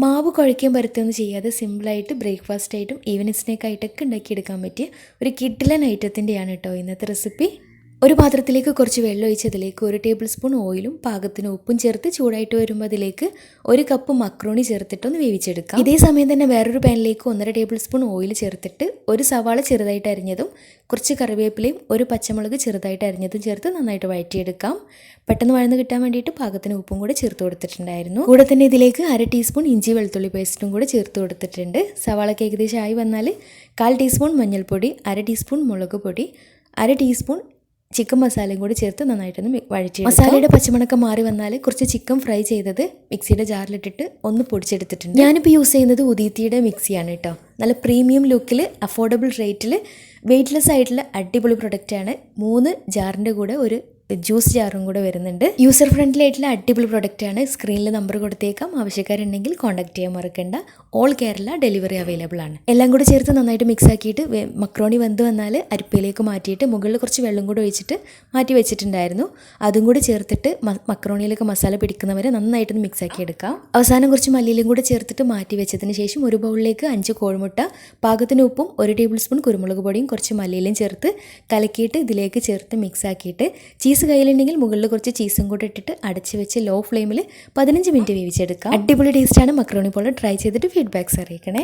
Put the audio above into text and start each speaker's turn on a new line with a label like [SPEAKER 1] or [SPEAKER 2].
[SPEAKER 1] മാവ് കുഴയ്ക്കാൻ പരത്തൊന്നും ചെയ്യാതെ സിമ്പിളായിട്ട് ബ്രേക്ക്ഫാസ്റ്റ് ആയിട്ടും ഈവനിങ് സ്നാക്ക് ആയിട്ടൊക്കെ ഉണ്ടാക്കിയെടുക്കാൻ പറ്റിയ ഒരു കിഡിലൻ ഐറ്റത്തിന്റെയാണ് കേട്ടോ ഇന്നത്തെ റെസിപ്പി. ഒരു പാത്രത്തിലേക്ക് കുറച്ച് വെള്ളം ഒഴിച്ച് അതിലേക്ക് ഒരു ടേബിൾ സ്പൂൺ ഓയിലും പാകത്തിന് ഉപ്പും ചേർത്ത് ചൂടായിട്ട് വരുമ്പോൾ അതിലേക്ക് ഒരു കപ്പ് മക്രോണി ചേർത്തിട്ടൊന്ന് വേവിച്ചെടുക്കാം. ഇതേ സമയം തന്നെ വേറൊരു പാനിലേക്ക് ഒന്നര ടേബിൾ സ്പൂൺ ഓയിൽ ചേർത്തിട്ട് ഒരു സവാള ചെറുതായിട്ട് അരിഞ്ഞതും കുറച്ച് കറിവേപ്പിലയും ഒരു പച്ചമുളക് ചെറുതായിട്ട് അരിഞ്ഞതും ചേർത്ത് നന്നായിട്ട് വഴറ്റിയെടുക്കാം. പെട്ടെന്ന് വഴന്ന് കിട്ടാൻ വേണ്ടിയിട്ട് പാകത്തിന് ഉപ്പും കൂടെ ചേർത്ത് കൊടുത്തിട്ടുണ്ടായിരുന്നു. കൂടെ തന്നെ ഇതിലേക്ക് അര ടീസ്പൂൺ ഇഞ്ചി വെളുത്തുള്ളി പേസ്റ്റും കൂടെ ചേർത്ത് കൊടുത്തിട്ടുണ്ട്. സവാളക്ക് ഏകദേശം ആയി വന്നാൽ കാൽ ടീസ്പൂൺ മഞ്ഞൾപ്പൊടി അര ടീസ്പൂൺ മുളക് പൊടി അര ടീസ്പൂൺ ചിക്കൻ മസാലയും കൂടി ചേർത്ത് നന്നായിട്ടൊന്ന് വഴറ്റി മസാലയുടെ പച്ചമണക്കം മാറി വന്നാൽ കുറച്ച് ചിക്കൻ ഫ്രൈ ചെയ്തത് മിക്സിയുടെ ജാറിലിട്ടിട്ട് ഒന്ന് പൊടിച്ചെടുത്തിട്ടുണ്ട്. ഞാനിപ്പോൾ യൂസ് ചെയ്യുന്നത് ഉദീത്തിയുടെ മിക്സിയാണ് കേട്ടോ നല്ല പ്രീമിയം ലുക്കിൽ അഫോർഡബിൾ റേറ്റിൽ വെയ്റ്റ്ലെസ് ആയിട്ടുള്ള അടിപൊളി പ്രൊഡക്റ്റാണ് മൂന്ന് ജാറിന്റെ കൂടെ ഒരു ജ്യൂസ് ജാറും കൂടെ വരുന്നുണ്ട്. യൂസർ ഫ്രണ്ട്ലി ആയിട്ടുള്ള അടിപൊളി പ്രൊഡക്റ്റ് ആണ്. സ്ക്രീനിൽ നമ്പർ കൊടുത്തേക്കാം. ആവശ്യക്കാരുണ്ടെങ്കിൽ കോൺടാക്ട് ചെയ്യാൻ മറക്കണ്ട. ഓൾ കേരള ഡെലിവറി അവൈലബിൾ ആണ്. എല്ലാം കൂടെ ചേർത്ത് നന്നായിട്ട് മിക്സ് ആക്കിയിട്ട് മക്രോണി വെന്ത് വന്നാൽ അരിപ്പയിലേക്ക് മാറ്റിയിട്ട് മുകളിൽ കുറച്ച് വെള്ളം കൂടെ ഒഴിച്ചിട്ട് മാറ്റി വെച്ചിട്ടുണ്ടായിരുന്നു. അതും കൂടി ചേർത്തിട്ട് മക്രോണിയിലേക്ക് മസാല പിടിക്കുന്നവരെ നന്നായിട്ടൊന്ന് മിക്സ് ആക്കി എടുക്കാം. അവസാനം കുറച്ച് മല്ലിയിലും കൂടെ ചേർത്തിട്ട് മാറ്റി വെച്ചതിന് ശേഷം ഒരു ബൗളിലേക്ക് അഞ്ച് കോഴിമുട്ട പാകത്തിന് ഉപ്പും ഒരു ടേബിൾ സ്പൂൺ കുരുമുളക് പൊടിയും കുറച്ച് മല്ലിയിലും ചേർത്ത് കലക്കിയിട്ട് ഇതിലേക്ക് ചേർത്ത് മിക്സ് ആക്കിയിട്ട് ചീസ് കയ്യിലുണ്ടെങ്കിൽ മുകളിൽ കുറച്ച് ചീസും കൂടെ ഇട്ടിട്ട് അടച്ച് വെച്ച് ലോ ഫ്ലെയിമിൽ പതിനഞ്ച് മിനിറ്റ് വേവിച്ചെടുക്കാം. അടിപൊളി ടേസ്റ്റാണ് മക്രോണി പോലെ ട്രൈ ചെയ്തിട്ട് ഫീഡ്ബാക്ക്സ് അറിയിക്കണേ.